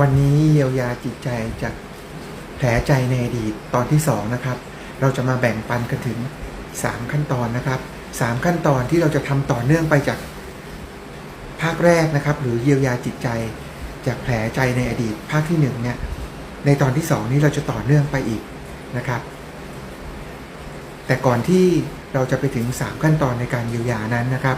วันนี้เยียวยาจิตใจจากแผลใจในอดีตตอนที่สองนะครับ เราจะมาแบ่งปันกันถึง 3 ขั้นตอนนะครับสามขั้นตอนที่เราจะทำต่อเนื่องไปจากภาคแรกนะครับ หรือเยียวยาจิตใจจากแผลใจในอดีตภาคที่หนึ่งเนี่ยในตอนที่สองนี้เราจะต่อเนื่องไปอีกนะครับ แต่ก่อนที่เราจะไปถึง 3 ขั้นตอนในการเยียวยานั้นนะครับ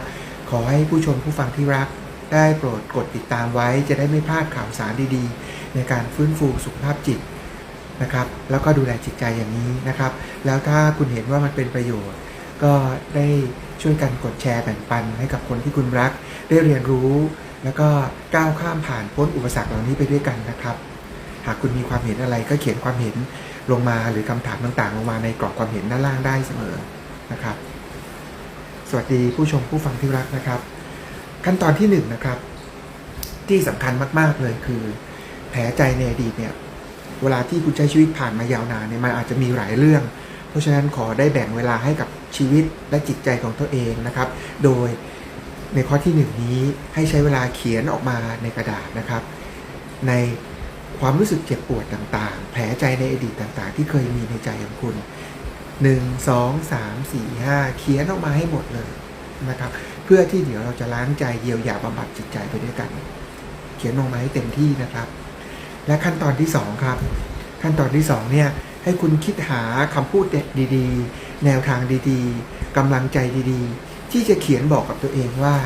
ขอให้ผู้ชมผู้ฟังที่รัก ได้โปรดกดติดตามไว้จะได้ไม่พลาดข่าวสารดีๆ ในการฟื้นฟูสุขภาพจิตนะครับ แล้วก็ดูแลจิตใจอย่างนี้นะครับ แล้วถ้าคุณเห็นว่ามันเป็นประโยชน์ ก็ได้ช่วยกันกดแชร์แบ่งปันให้กับคนที่คุณรัก ได้เรียนรู้ แล้วก็ก้าวข้ามผ่านพ้นอุปสรรคเหล่านี้ไปด้วยกันนะครับ หากคุณมีความเห็นอะไรก็เขียนความเห็นลงมาหรือคำถามต่างๆ ลงมาในกรอบความเห็นด้านล่างได้เสมอนะครับ สวัสดีผู้ชมผู้ฟังที่รักนะครับ ขั้นตอนที่หนึ่งนะครับ ที่สำคัญมากๆเลยคือ แผลใจในอดีตเนี่ย เวลาที่คุณใช้ชีวิตผ่านมายาวนานเนี่ยมันอาจจะมีหลายเรื่อง เพราะฉะนั้นขอได้แบ่งเวลาให้กับชีวิตและจิตใจของตัวเองนะครับ โดยในข้อที่หนึ่งนี้ให้ใช้เวลาเขียนออกมาในกระดาษนะครับ ในความรู้สึกเจ็บปวดต่างๆ แผลใจในอดีตต่างๆ ที่เคยมีในใจของคุณ 1 2 3 4 5 เขียนออกมาให้หมดเลย นะครับ เพื่อที่เดี๋ยวเราจะล้างใจเยียวยาบำบัดจิตใจไปด้วยกัน เขียนลงมาให้เต็มที่นะครับ และขั้นตอนที่ 2 ครับ ขั้นตอนที่ 2 เนี่ย ให้คุณคิดหาคำพูดดีๆ แนวทางดีๆกำลังใจดีๆ ที่จะเขียนบอกกับตัวเองว่า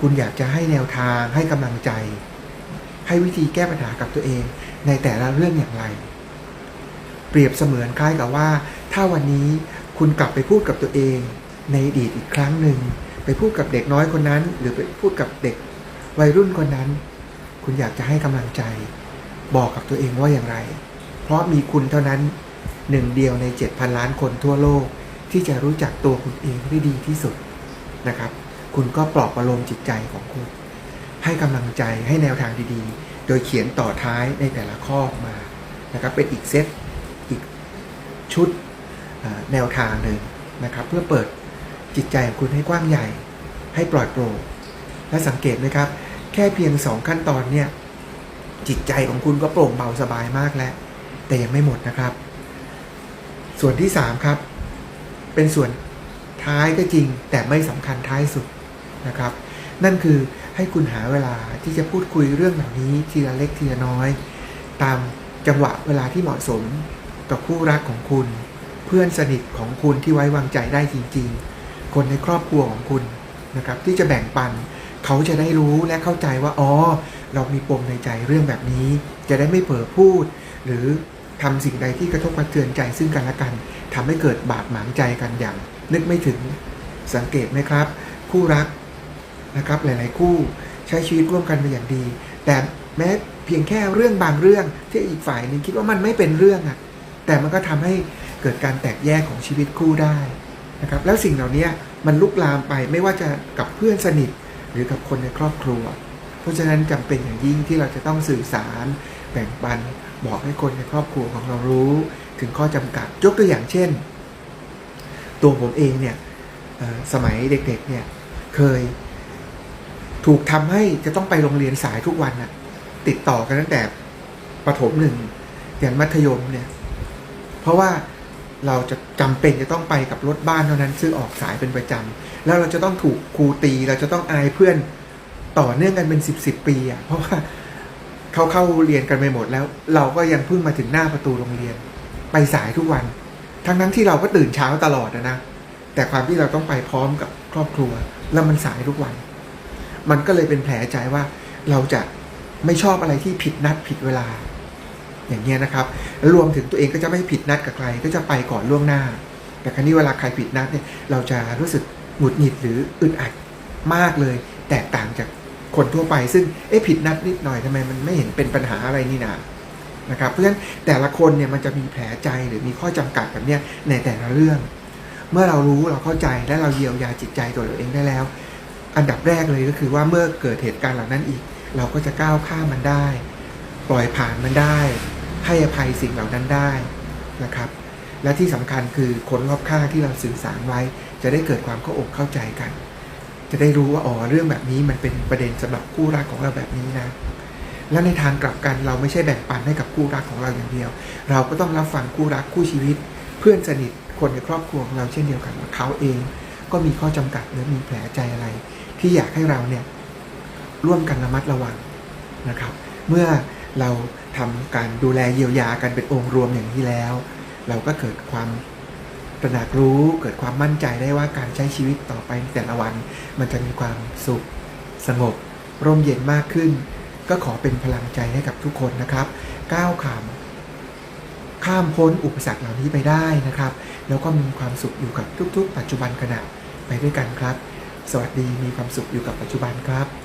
คุณอยากจะให้แนวทางให้กำลังใจ ให้วิธีแก้ปัญหากับตัวเอง ในแต่ละเรื่องอย่างไร เปรียบเสมือนคล้ายกับว่า ถ้าวันนี้คุณกลับไปพูดกับตัวเอง ในอดีตอีกครั้งหนึ่ง ไปพูดกับเด็กน้อยคนนั้น หรือไปพูดกับเด็กวัยรุ่นคนนั้น คุณอยากจะให้กำลังใจ บอกกับตัวเองว่าอย่างไร เพราะมีคุณเท่านั้นหนึ่งเดียวใน 7,000 ล้านคนทั่วโลก ที่จะรู้จักตัวคุณเองได้ดีที่สุดนะครับ คุณก็ปลอบประโลมจิตใจของคุณ ให้กำลังใจให้แนวทางดีๆ โดยเขียนต่อท้ายในแต่ละข้อมานะครับเป็นอีกเซตอีกชุดแนวทางหนึ่งนะครับ เพื่อเปิด จิตใจของคุณให้กว้างใหญ่ ให้ปล่อดโปร่งและสังเกตไหมครับ แค่เพียงสองขั้นตอนเนี่ย จิตใจของคุณก็โปร่งเบาสบายมากแล้ว แต่ยังไม่หมดนะครับ ส่วนที่สามครับ เป็นส่วนท้ายก็จริง แต่ไม่สำคัญท้ายสุดนะครับ นั่นคือให้คุณหาเวลาที่จะพูดคุยเรื่องเหล่านี้ทีละเล็กทีละน้อย ตามจังหวะเวลาที่เหมาะสมกับคู่รักของคุณ เพื่อนสนิทของคุณที่ไว้วางใจได้จริง ๆ คนในครอบครัวของคุณนะครับ ที่จะแบ่งปัน เขาจะได้รู้และเข้าใจว่าอ๋อเรามีปมในใจเรื่องแบบนี้ จะได้ไม่เผลอพูด หรือทำสิ่งใดที่กระทบกระเทือนใจซึ่งกันและกันทำให้เกิดบาดหมางใจกันอย่าง นึกไม่ถึงสังเกตไหมครับ คู่รักนะครับหลาย ๆ คู่ใช้ชีวิตร่วมกันมาอย่างดี แต่แม้เพียงแค่เรื่องบางเรื่องที่อีกฝ่ายนึงคิดว่ามันไม่เป็นเรื่องอะแต่มันก็ทำให้เกิดการแตกแยกของชีวิตคู่ได้ นะครับแล้วสิ่งเหล่านี้มันลุกลามไปไม่ว่าจะกับเพื่อนสนิทหรือกับคนในครอบครัว เพราะฉะนั้นจำเป็นอย่างยิ่งที่เราจะต้องสื่อสาร แบ่งปันบอกให้คนในครอบครัวของเรารู้ ถึงข้อจำกัดยกตัวอย่างเช่น ตัวผมเองเนี่ยสมัยเด็กๆเนี่ยเคยถูกทำให้จะต้องไปโรงเรียนสายทุกวันน่ะติดต่อกันตั้งแต่ประถมหนึ่งยันมัธยมเนี่ยเพราะว่า เราจะจำเป็นจะต้องไปกับรถบ้านเท่านั้นซึ่งออกสายเป็นประจำแล้วเราจะต้องถูกครูตี เราจะต้องอายเพื่อนต่อเนื่องกันเป็นสิบสิบปีอะเพราะว่าเขาเข้าเรียนกันไปหมดแล้ว เราก็ยังเพิ่งมาถึงหน้าประตูโรงเรียน ไปสายทุกวัน ทั้งนั้นที่เราก็ตื่นเช้าตลอดนะนะแต่ความที่เราต้องไปพร้อมกับครอบครัว แล้วมันสายทุกวัน มันก็เลยเป็นแผลใจว่าเราจะไม่ชอบอะไรที่ผิดนัดผิดเวลา อย่างเงี้ยนะครับรวมถึงตัวเองก็จะไม่ผิดนัดกับใคร ก็จะไปก่อนล่วงหน้า แต่ครั้นี้เวลาใครผิดนัดเนี่ยเราจะรู้สึกหงุดหงิดหรืออึดอัดมากเลย แตกต่างจากคนทั่วไป ซึ่งเอ๊ะผิดนัดนิดหน่อยทำไมมันไม่เห็นเป็นปัญหาอะไรนี่นานะครับเพราะฉะนั้นแต่ละคนเนี่ยมันจะมีแผลใจหรือมีข้อจำกัดแบบเนี้ยในแต่ละเรื่อง เมื่อเรารู้เราเข้าใจและเราเยียวยาจิตใจตัวเราเองได้แล้ว อันดับแรกเลยก็คือว่าเมื่อเกิดเหตุการณ์เหล่านั้นอีก เราก็จะก้าวข้ามมันได้ ล่อยผ่านมันได้ ให้อภัยสิ่งเหล่านั้นได้นะครับ และที่สำคัญคือคนรอบข้างที่เราสื่อสารไว้ จะได้เกิดความเข้าอกเข้าใจกัน จะได้รู้ว่าอ๋อเรื่องแบบนี้มันเป็นประเด็นสำหรับคู่รักของเราแบบนี้นะและในทางกลับกันเราไม่ใช่แบ่งปันให้กับคู่รักของเราอย่างเดียว เราก็ต้องรับฟังคู่รักคู่ชีวิต เพื่อนสนิทคนในครอบครัวของเราเช่นเดียวกันว่าเขาเอง ก็มีข้อจำกัดหรือมีแผลใจอะไร ที่อยากให้เราเนี่ยร่วมกันระมัดระวังนะครับ เมื่อ เราทำการดูแลเยียวยากันเป็นองค์รวมอย่างนี้แล้ว เราก็เกิดความตระหนักรู้เกิดความมั่นใจได้ว่าการใช้ชีวิตต่อไปแต่ละวัน มันจะมีความสุขสงบ ร่มเย็นมากขึ้น ก็ขอเป็นพลังใจให้กับทุกคนนะครับ ก้าวข้ามข้ามพ้นอุปสรรคเหล่านี้ไปได้นะครับ แล้วก็มีความสุขอยู่กับทุกๆ ปัจจุบันขณะไปด้วยกันครับ สวัสดีมีความสุขอยู่กับปัจจุบันครับ